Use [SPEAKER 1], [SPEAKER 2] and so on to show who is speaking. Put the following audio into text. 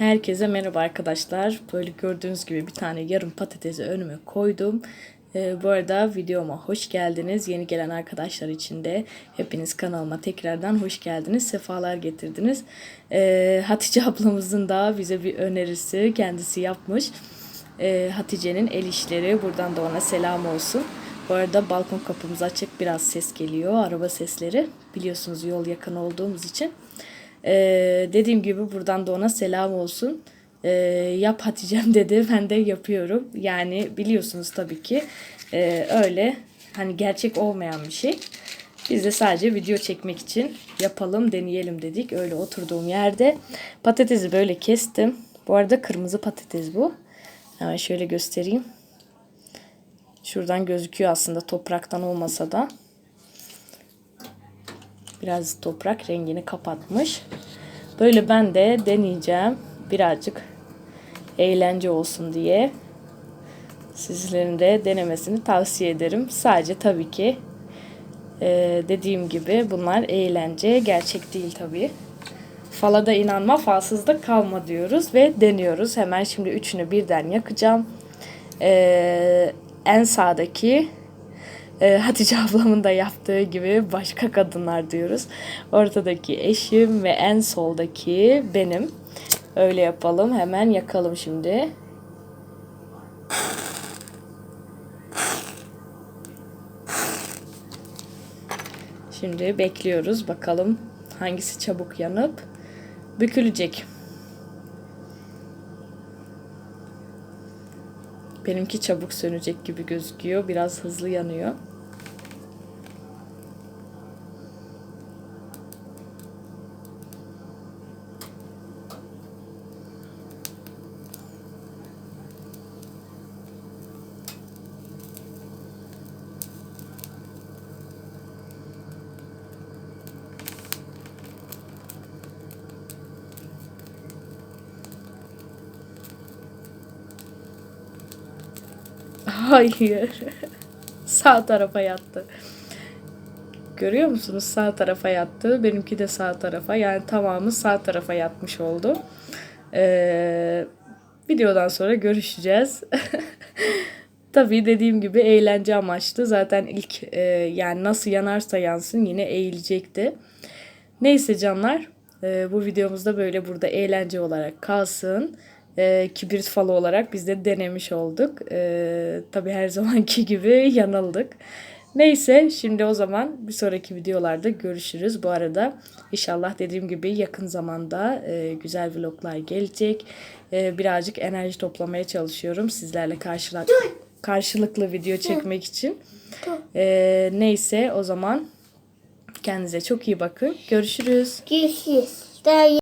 [SPEAKER 1] Herkese merhaba arkadaşlar. Böyle gördüğünüz gibi bir tane yarım patatesi önüme koydum. Ee, bu arada videoma hoş geldiniz. Yeni gelen arkadaşlar için de hepiniz kanalıma tekrardan hoş geldiniz. Sefalar getirdiniz. Ee, Hatice ablamızın da bize bir önerisi kendisi yapmış. Ee, Hatice'nin el işleri. Buradan da ona selam olsun. Bu arada balkon kapımız açık. Biraz ses geliyor. Araba sesleri. Biliyorsunuz yol yakın olduğumuz için. Ee, dediğim gibi buradan da ona selam olsun. Ee, yap Hatice'm dedi. Ben de yapıyorum. Yani biliyorsunuz tabii ki ee, öyle hani gerçek olmayan bir şey. Biz de sadece video çekmek için yapalım, deneyelim dedik. Öyle oturduğum yerde patatesi böyle kestim. Bu arada kırmızı patates bu. Hemen şöyle göstereyim. Şuradan gözüküyor aslında topraktan olmasa da. Biraz toprak rengini kapatmış. Böyle ben de deneyeceğim. Birazcık eğlence olsun diye. Sizlerin de denemesini tavsiye ederim. Sadece tabii ki e, dediğim gibi bunlar eğlence. Gerçek değil tabii. Fala da inanma, falsızda kalma diyoruz ve deniyoruz. Hemen şimdi üçünü birden yakacağım. E, en sağdaki e, Hatice ablamın da yaptığı gibi başka kadınlar diyoruz. Ortadaki eşim ve en soldaki benim. Öyle yapalım. Hemen yakalım şimdi. Şimdi bekliyoruz. Bakalım hangisi çabuk yanıp bükülecek. Benimki çabuk sönecek gibi gözüküyor. Biraz hızlı yanıyor. Hayır. sağ tarafa yattı. Görüyor musunuz? Sağ tarafa yattı. Benimki de sağ tarafa. Yani tamamı sağ tarafa yatmış oldu. Ee, videodan sonra görüşeceğiz. Tabii dediğim gibi eğlence amaçlı. Zaten ilk e, yani nasıl yanarsa yansın yine eğilecekti. Neyse canlar. e, bu videomuzda böyle burada eğlence olarak kalsın e, kibrit falı olarak biz de denemiş olduk. E, tabii her zamanki gibi yanıldık. Neyse şimdi o zaman bir sonraki videolarda görüşürüz. Bu arada inşallah dediğim gibi yakın zamanda e, güzel vloglar gelecek. E, birazcık enerji toplamaya çalışıyorum sizlerle karşılık karşılıklı video çekmek için. E, neyse o zaman kendinize çok iyi bakın. Görüşürüz.
[SPEAKER 2] Görüşürüz.